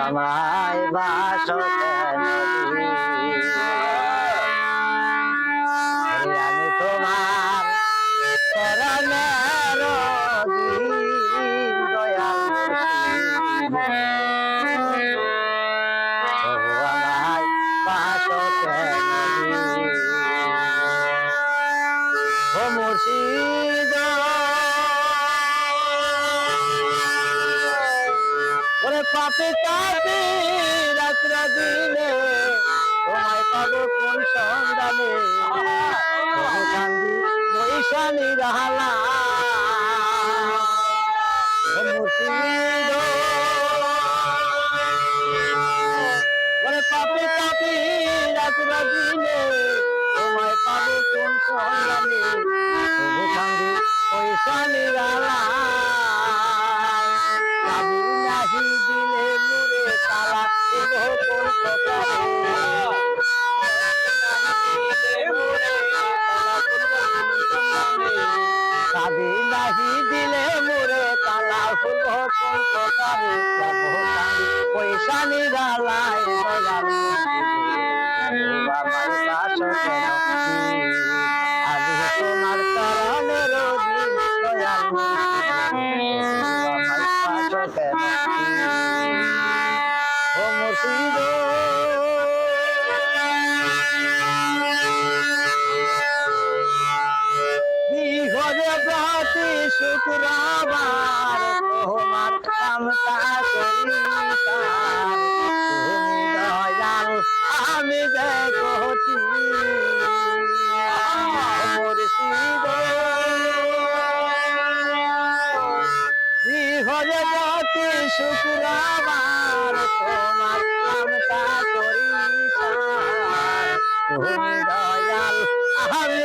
আমায় বাস কেন? আমি তোমার চরণের দয়াল আমায় বাস কেন পাপে কাপে রাত্র দিনে তোমায় পাবো কোন তবু কান্দি বৈশালী রাহালা ও প্রকারে নাহি দিলে মুরে তালা ফুল কান্দি পয়সা নিরালায় দয়াল বিঘরে প্রতি শুক্রবার তোমার কামতা তুমি দয়াল আমি যে মুর্শিদ। বিহরে প্রতি শুক্রবার তোমার নামটা করি তুমি দয়াল আমি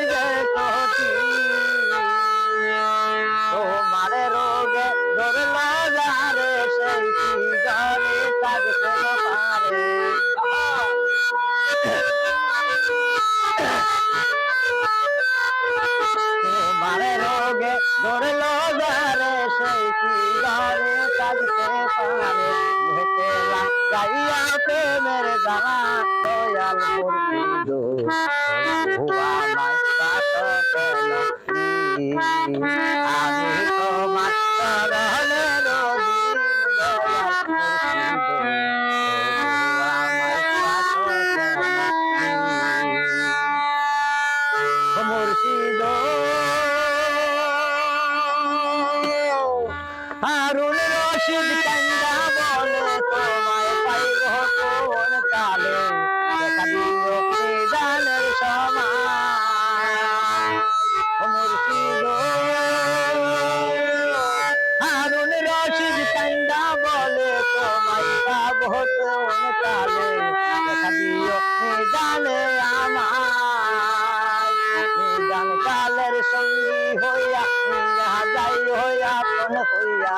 সেই কি ঘরে থাকতে পারে ভেতেলা গাইয়া প্রেমের জ্বালা দয়াল মুর্শিদ কেন আমি হারুন রশিদ কান্দা বলে তোমায় পাইব কোন কালে। দেখা দিও নিদানের সময়। মুর্শিদ হারুন রশিদ কান্দা বলে তোমায় পাব কোন কালে। দেখা দিও নিদানে হইয়া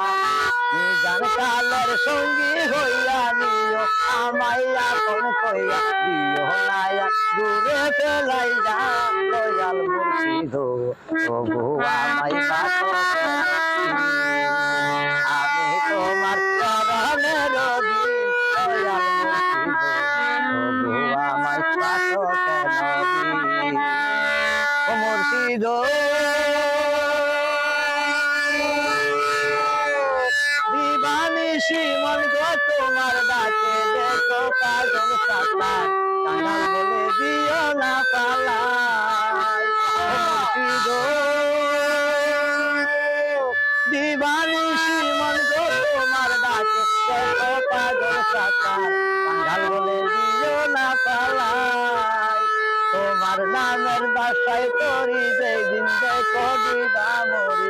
নিদান কালের সঙ্গী হইয়া নিও, আমায় আপন কইয়া দিও নায়া দূরে ফেলাই যা, দয়াল মুর্শিদ। তবু আমায় বাস আমি তোমার চরণের অধীন দয়াল মুর্শিদ। কেন মুর্শিদ দিবানিশি মন গো তোমার ডাকে, দেখো পাগল সাতা কাঙাল বলে দিও না ও মুর্শিদ দিবানিশি মন গো তোমার ডাকে, দেখো পাগল সাতা কাঙাল বলে দিও না পালাই তোমার নামের বাসায় করি যেই দিন দেখো দিবা মরি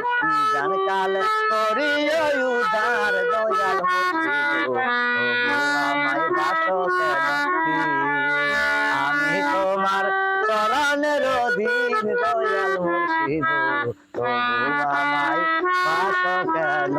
জান কালে করি ওই উদার দয়াল আমায় বাসো আমি তোমার চরণের অধীন দয়াল মুর্শিদ তবু আমায় বাসো কেন